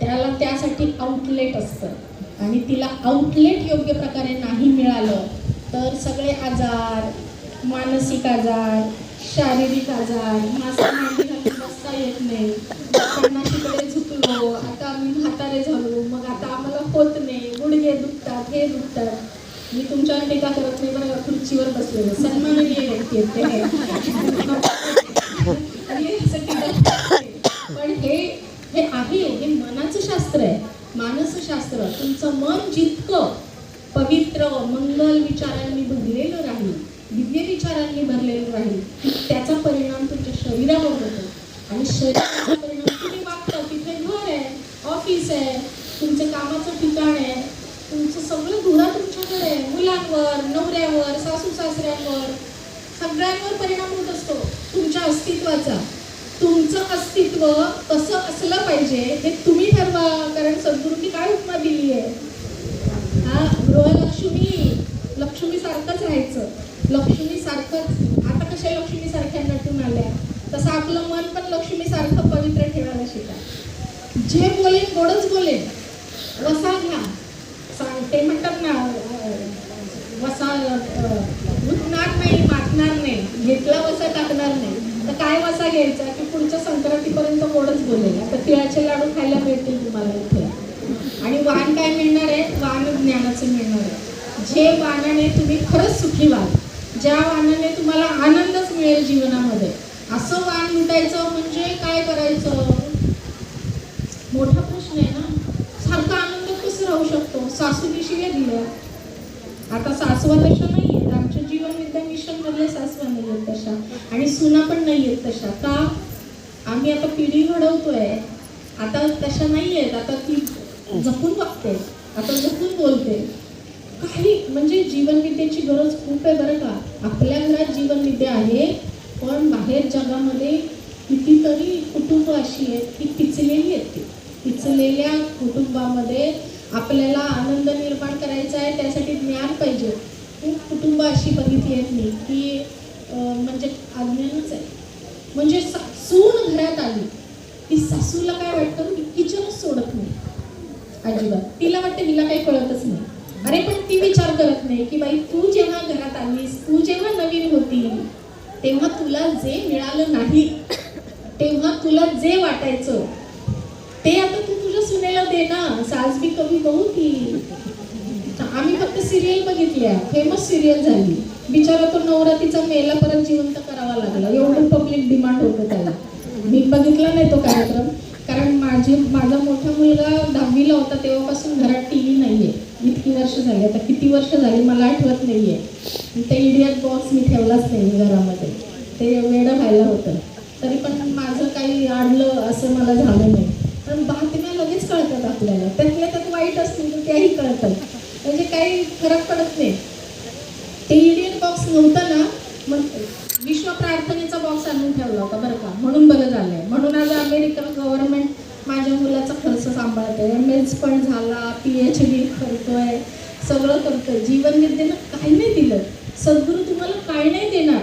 त्याला त्यासाठी आउटलेट असतं. आणि तिला आउटलेट योग्य प्रकारे नाही मिळालं तर सगळे आजार मानसिक आजार शारीरिक आजार मासा मांडी बसता येत नाही. पन्नाशीकडे झुकलो आता आम्ही म्हातारे झालो मग आता आम्हाला होत नाही. गुडघे दुखतात हे दुखतात. मी तुमच्यावर टीका करत नाही बरं खुर्चीवर बसलेलं. सन्माननीय व्यक्ती आहेत ते आणि हे असं टीका करत नाही. पण हे हे आहे हे मनाचं शास्त्र आहे जितकं तुमचं मन जितकं पवित्र मंगल विचारांनी भरलेलं राहील दिव्य विचारांनी भरलेलं राहील त्याचा परिणाम तुमच्या शरीरावर होतो. आणि शरीराचा परिणाम तुम्ही वागता तिथे घर आहे ऑफिस आहे तुमचं कामाचं ठिकाण आहे तुमचं सगळं धुरा तुमच्याकडे आहे. मुलांवर नवऱ्यावर सासू सासऱ्यांवर सगळ्यांवर परिणाम होत असतो. तुमच्या अस्तित्वाचा. तुमचं अस्तित्व कसं असलं पाहिजे हे तुम्ही ठरवा. सद्गुरूंनी काय उपमा दिली आहे? हा गृहलक्ष्मी लक्ष्मी सारखंच राहायचं. लक्ष्मी सारखंच आता कशा लक्ष्मी सारख्या नटून आल्या? तसं आपलं मन पण लक्ष्मी सारखं पवित्र ठेवायला शिका. जे बोलेन गोडच बोलेन. वसा घ्या. सांग ते म्हणतात ना वसा उठणार नाही मातणार नाही घेतला वसा टाकणार नाही. तर काय वसा घ्यायचा? की पुढच्या संक्रांतीपर्यंत गोडच बोलेल. आता तिळाचे लाडू खायला मिळतील तुम्हाला इथे. आणि वाण काय मिळणार आहे? वाण ज्ञानाचं मिळणार आहे. जे वाणाने तुम्ही खरंच सुखी व्हाल ज्या वाणाने तुम्हाला आनंदच मिळेल जीवनामध्ये असं वाण लुटायचं म्हणजे काय करायचं? मोठा प्रश्न आहे ना. सारखा आनंद कसं राहू शकतो? सासूने शिव्या दिलं. आता सासवा तशा नाही आहेत आमच्या जीवन विद्या मिशन मधल्या सासवा नाही आहेत तशा. आणि सुना पण नाही आहेत तशा. का? आम्ही आता पिढी घडवतोय. आता तशा नाही आहेत आता ती जपून बघते. आता जपून बोलते. काही म्हणजे जीवनविद्येची गरज खूप आहे बरं का. आपल्या घरात जीवनविद्या आहे पण बाहेर जगामध्ये कितीतरी कुटुंब अशी आहेत की पिचलेली आहेत ती. पिचलेल्या कुटुंबामध्ये आपल्याला आनंद निर्माण करायचा आहे त्यासाठी ज्ञान पाहिजे. खूप कुटुंब अशी बघितली आहेत मी की म्हणजे अज्ञानच आहे. म्हणजे सासून घरात आली. की सासूला काय वाटतं? की किचनच सोडत नाही. अजिबात. तिला वाटतं हिला काही कळतच नाही. अरे पण ती विचार करत नाही की बाई तू जेव्हा घरात आलीस तू जेव्हा नवीन होती तेव्हा तुला जे मिळालं नाही तेव्हा तुला जे वाटायचं ते आता तू तुझ्या सुनेला दे ना. सास बी कमी बहू की आम्ही फक्त सिरियल बघितल्या. फेमस सिरियल झाली. बिचारा तो नवरा तिचा मेला परत जिवंत करावा लागला. एवढं पब्लिक डिमांड होतं त्याला. मी बघितला नाही तो कार्यक्रम. कारण माझी माझा मोठा मुलगा होता तेव्हापासून घरात टी व्ही नाही आहे इतकी वर्ष झाली. आता किती वर्ष झाली मला आठवत नाही आहे ते इडियट बॉक्स मी ठेवलाच नाही घरामध्ये. ते वेडं व्हायला होतं. तरी पण माझं काही आणलं असं मला झालं नाही. पण बातम्या लगेच कळतात आपल्याला. त्यातल्या त्यात वाईट असतील तर त्याही कळतात. म्हणजे काही फरक पडत नाही. ते इंडियन बॉक्स नव्हतं ना मग विश्व प्रार्थनेचा बॉक्स आणून ठेवला होता बरं का. म्हणून बरं झालंय. म्हणून आज अमेरिकन गव्हर्नमेंट माझ्या मुलाचा खर्च सांभाळतो एम एस पण झाला पी एच डी करतोय सगळं करतोय. जीवन विद्येनं काही नाही दिलं. सद्गुरू तुम्हाला काय नाही देणार.